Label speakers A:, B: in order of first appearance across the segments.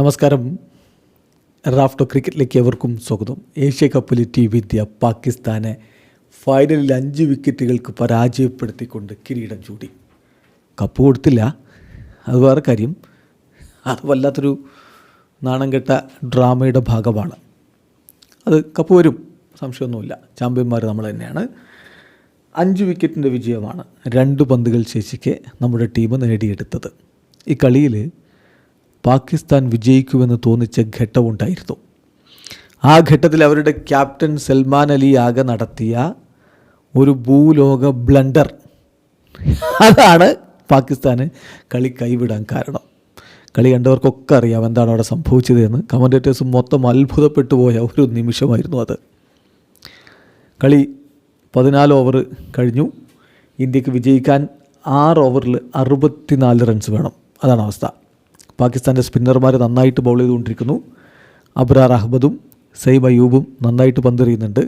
A: നമസ്കാരം. റാഫ്റ്റോ ക്രിക്കറ്റിലേക്ക് എവർക്കും സ്വാഗതം. Asia കപ്പിലെ team India പാകിസ്ഥാനെ ഫൈനലിൽ അഞ്ച് വിക്കറ്റുകൾക്ക് പരാജയപ്പെടുത്തിക്കൊണ്ട് കിരീടം ചൂടി. കപ്പ് കൊടുത്തില്ല. അത് വേറെ കാര്യം. അത് വല്ലാത്തൊരു നാണം കെട്ട ഡ്രാമയുടെ ഭാഗമാണ്. അത് കപ്പ് വരും. സംശയമൊന്നുമില്ല. ചാമ്പ്യന്മാർ നമ്മൾ തന്നെയാണ്. അഞ്ച് വിക്കറ്റിന്റെ വിജയമാണ്. രണ്ട് പന്തുകൾ ശേഷിക്കെ നമ്മുടെ ടീം നേടിയെടുത്തത്. ഈ കളിയിൽ പാകിസ്ഥാൻ വിജയിക്കുമെന്ന് തോന്നിച്ച ഘട്ടമുണ്ടായിരുന്നു. ആ ഘട്ടത്തിൽ അവരുടെ ക്യാപ്റ്റൻ സൽമാൻ അലി ആകെ നടത്തിയ ഒരു ഭൂലോക ബ്ലണ്ടർ. അതാണ് പാകിസ്ഥാന് കളി കൈവിടാൻ കാരണം. കളി കണ്ടവർക്കൊക്കെ അറിയാം എന്താണ് അവിടെ സംഭവിച്ചതെന്ന്. കമന്റേറ്റേഴ്സ് മൊത്തം അത്ഭുതപ്പെട്ടു പോയ ഒരു നിമിഷമായിരുന്നു അത്. കളി പതിനാല് ഓവർ കഴിഞ്ഞു. ഇന്ത്യയ്ക്ക് വിജയിക്കാൻ ആറ് ഓവറിൽ അറുപത്തിനാല് റൺസ് വേണം. അതാണ് അവസ്ഥ. പാകിസ്ഥാന്റെ സ്പിന്നർമാർ നന്നായിട്ട് ബൗൾ ചെയ്തുകൊണ്ടിരിക്കുന്നു. അബ്രാർ അഹമ്മദും സെയ്ബ് അയ്യൂബും നന്നായിട്ട് പന്തെറിയുന്നുണ്ട്.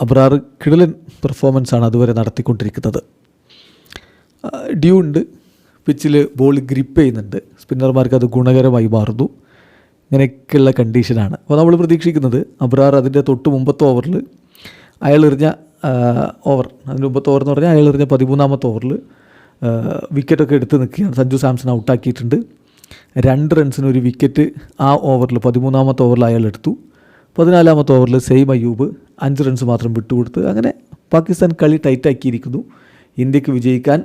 A: അബ്രാർ കിടലൻ പെർഫോമൻസാണ് അതുവരെ നടത്തിക്കൊണ്ടിരിക്കുന്നത്. ഡ്യൂ ഉണ്ട്. പിച്ചിൽ ബോൾ ഗ്രിപ്പ് ചെയ്യുന്നുണ്ട്. സ്പിന്നർമാർക്ക് അത് ഗുണകരമായി മാറുന്നു. ഇങ്ങനെയൊക്കെയുള്ള കണ്ടീഷനാണ് അപ്പോൾ നമ്മൾ പ്രതീക്ഷിക്കുന്നത് അബ്രാർ അതിന്റെ തൊട്ട് മുമ്പത്തെ ഓവറിൽ അയാൾ എറിഞ്ഞ ഓവർ. അതിന് മുമ്പത്തെ ഓവർ എന്ന് പറഞ്ഞാൽ അയാൾ എറിഞ്ഞ പതിമൂന്നാമത്തെ ഓവറിൽ വിക്കറ്റൊക്കെ എടുത്ത് നിൽക്കുകയാണ്. സഞ്ജു സാംസൺ ഔട്ടാക്കിയിട്ടുണ്ട് രണ്ട് റൺസിന് ഒരു വിക്കറ്റ് ആ ഓവറിൽ പതിമൂന്നാമത്തെ ഓവറിൽ അയാൾ എടുത്തു. പതിനാലാമത്തെ ഓവറിൽ സെയിം അയ്യൂബ് അഞ്ച് റൺസ് മാത്രം വിട്ടുകൊടുത്ത് അങ്ങനെ പാകിസ്ഥാൻ കളി ടൈറ്റാക്കിയിരിക്കുന്നു ഇന്ത്യയ്ക്ക് വിജയിക്കാൻ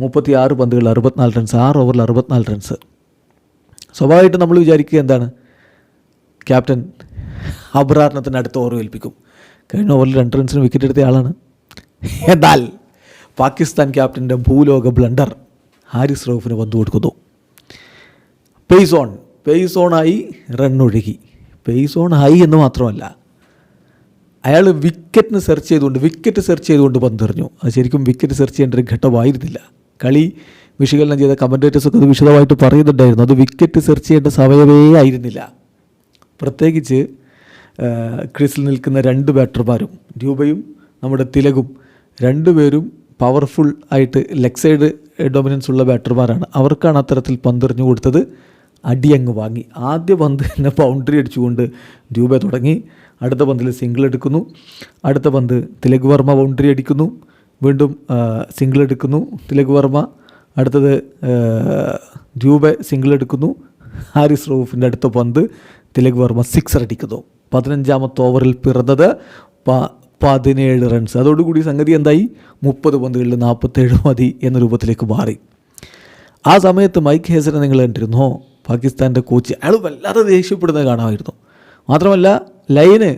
A: മുപ്പത്തി ആറ് പന്തുകൾ അറുപത്തിനാല് റൺസ് ആറ് ഓവറിൽ അറുപത്തിനാല് റൺസ് സ്വാഭാവികമായിട്ടും നമ്മൾ വിചാരിക്കുക എന്താണ്? ക്യാപ്റ്റൻ അബ്രാറിനെ അടുത്ത ഓവർ ഏൽപ്പിക്കും. കഴിഞ്ഞ ഓവറിൽ രണ്ട് റൺസിന് വിക്കറ്റ് എടുത്ത ആളാണ്. എന്നാൽ പാകിസ്ഥാൻ ക്യാപ്റ്റന്റെ ഭൂലോക ബ്ലണ്ടർ ഹാരിസ് റൌഫിന് പന്ത് കൊടുക്കുന്നു. പേസ് ഓൺ പേസ് ഓണായി റണ്ണൊഴുകി പേസ് ഓൺ ആയി എന്ന് മാത്രമല്ല അയാൾ വിക്കറ്റിന് സെർച്ച് ചെയ്തുകൊണ്ട് വിക്കറ്റ് സെർച്ച് ചെയ്തുകൊണ്ട് പന്തെറിഞ്ഞു അത് ശരിക്കും വിക്കറ്റ് സെർച്ച് ചെയ്യേണ്ട ഒരു ഘട്ടമായിരുന്നില്ല. കളി വിശകലനം ചെയ്ത കമന്റേറ്റേഴ്സൊക്കെ അത് വിശദമായിട്ട് പറയുന്നുണ്ടായിരുന്നു. അത് വിക്കറ്റ് സെർച്ച് ചെയ്യേണ്ട സമയമേ ആയിരുന്നില്ല. പ്രത്യേകിച്ച് ക്രിസിൽ നിൽക്കുന്ന രണ്ട് ബാറ്റർമാരും രൂപയും നമ്മുടെ തിലകും രണ്ടുപേരും പവർഫുൾ ആയിട്ട് ലെഗ് സൈഡ് ഡൊമിനൻസ് ഉള്ള ബാറ്റർമാരാണ് അവർക്കാണ് അത്തരത്തിൽ പന്തെറിഞ്ഞു കൊടുത്തത്. അടിയങ്ങ് വാങ്ങി. ആദ്യ പന്ത് തന്നെ ബൗണ്ടറി അടിച്ചുകൊണ്ട് രൂപ തുടങ്ങി. അടുത്ത പന്തിൽ സിംഗിൾ എടുക്കുന്നു. അടുത്ത പന്ത് തിലക് വർമ്മ ബൗണ്ടറി അടിക്കുന്നു. വീണ്ടും സിംഗിൾ എടുക്കുന്നു തിലക് വർമ്മ. അടുത്തത് രൂപ സിംഗിൾ എടുക്കുന്നു. ഹാരിസ് റൌഫിന്റെ അടുത്ത പന്ത് തിലക് വർമ്മ സിക്സർ അടിക്കുന്നു. പതിനഞ്ചാമത്തെ ഓവറിൽ പിറന്നത് പതിനേഴ് റൺസ് അതോടുകൂടി സംഗതി എന്തായി? മുപ്പത് പന്തുകളിൽ നാൽപ്പത്തേഴ് മതി എന്ന രൂപത്തിലേക്ക് മാറി. ആ സമയത്ത് മൈക്ക് ഹേസനെ നിങ്ങൾ കണ്ടിരുന്നോ? പാകിസ്ഥാന്റെ കോച്ച് അയാൾ വല്ലാതെ ദേഷ്യപ്പെടുന്നത് കാണാമായിരുന്നു. മാത്രമല്ല ലൈന്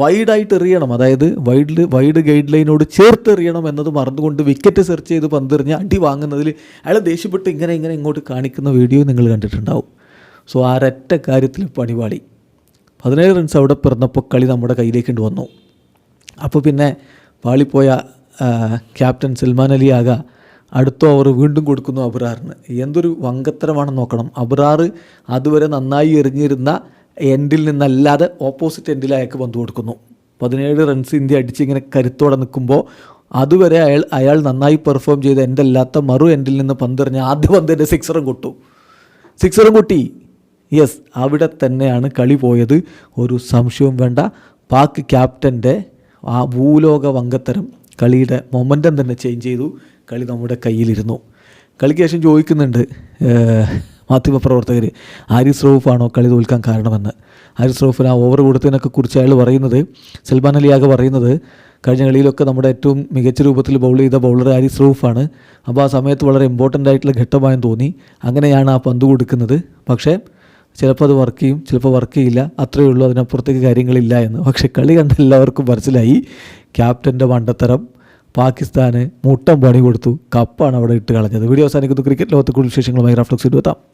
A: വൈഡായിട്ട് എറിയണം. അതായത് വൈഡിൽ വൈഡ് ഗൈഡ് ലൈനോട് ചേർത്ത് എറിയണം എന്നത് മറന്നുകൊണ്ട് വിക്കറ്റ് സെർച്ച് ചെയ്ത് പന്തെറിഞ്ഞ് അടി വാങ്ങുന്നതിൽ അയാൾ ദേഷ്യപ്പെട്ട് ഇങ്ങനെ ഇങ്ങനെ ഇങ്ങോട്ട് കാണിക്കുന്ന വീഡിയോ നിങ്ങൾ കണ്ടിട്ടുണ്ടാവും. സോ ആ ഒരൊറ്റ കാര്യത്തിൽ പണിപാളി. പതിനേഴ് റൺസ് അവിടെ പിറന്നപ്പോൾ കളി നമ്മുടെ കയ്യിലേക്ക് വന്നു. അപ്പോൾ പിന്നെ പാളിപ്പോയ ക്യാപ്റ്റൻ സൽമാൻ അലി ആക അടുത്ത ഓവർ വീണ്ടും കൊടുക്കുന്നു അബ്രാറിന്. എന്തൊരു വങ്കത്തരമാണെന്ന് നോക്കണം. അബ്രാർ അതുവരെ നന്നായി എറിഞ്ഞിരുന്ന എൻഡിൽ നിന്നല്ലാതെ ഓപ്പോസിറ്റ് എൻഡിൽ അയാൾക്ക് പന്ത് കൊടുക്കുന്നു. പതിനേഴ് റൺസ് ഇന്ത്യ അടിച്ചിങ്ങനെ കരുത്തോടെ നിൽക്കുമ്പോൾ അതുവരെ അയാൾ അയാൾ നന്നായി പെർഫോം ചെയ്ത എന്റെ അല്ലാത്ത മറു എൻഡിൽ നിന്ന് പന്തെറിഞ്ഞ ആദ്യ പന്തിന്റെ സിക്സറും കൊട്ടു. സിക്സറും കൊട്ടി. യെസ് അവിടെ തന്നെയാണ് കളി പോയത്. ഒരു സംശയവും വേണ്ട. പാക് ക്യാപ്റ്റന്റെ ആ ഭൂലോക വങ്കത്തരം കളിയുടെ മൊമെന്റം തന്നെ ചേഞ്ച് ചെയ്തു. കളി നമ്മുടെ കയ്യിലിരുന്നു. കളിക്ക് ശേഷം ചോദിക്കുന്നുണ്ട് മാധ്യമപ്രവർത്തകർ ആരിസ് റൌഫാണോ കളി തോൽക്കാൻ കാരണമെന്ന്. ആരിസ് റൌഫിന് ആ ഓവർ കൊടുത്തതിനൊക്കെ കുറിച്ച് അയാൾ പറയുന്നത് സൽമാൻ അലി ആകെ പറയുന്നത് കഴിഞ്ഞ കളിയിലൊക്കെ നമ്മുടെ ഏറ്റവും മികച്ച രൂപത്തിൽ ബൗൾ ചെയ്ത ബൗളർ ആരിസ് റൌഫാണ് അപ്പോൾ ആ സമയത്ത് വളരെ ഇമ്പോർട്ടന്റ് ആയിട്ടുള്ള ഘട്ടമായെന്ന് തോന്നി. അങ്ങനെയാണ് ആ പന്ത് കൊടുക്കുന്നത്. പക്ഷേ ചിലപ്പോൾ അത് വർക്ക് ചെയ്യും ചിലപ്പോൾ വർക്ക് ചെയ്യില്ല. അത്രയേ ഉള്ളൂ അതിനപ്പുറത്തേക്ക് കാര്യങ്ങളില്ല എന്ന്. പക്ഷേ കളി കണ്ട എല്ലാവർക്കും മനസ്സിലായി. ക്യാപ്റ്റന്റെ മണ്ടത്തരം പാകിസ്ഥാന് മുട്ടം പണി കൊടുത്തു. കപ്പാണ് അവിടെ ഇട്ട് കളഞ്ഞത്. വീഡിയോ അവസാനിക്കുന്നു. ക്രിക്കറ്റ് ലോകത്ത് കൂടുതൽ വിശേഷങ്ങളുമായി റഫ്ലക്സ് ഇടുവെത്താം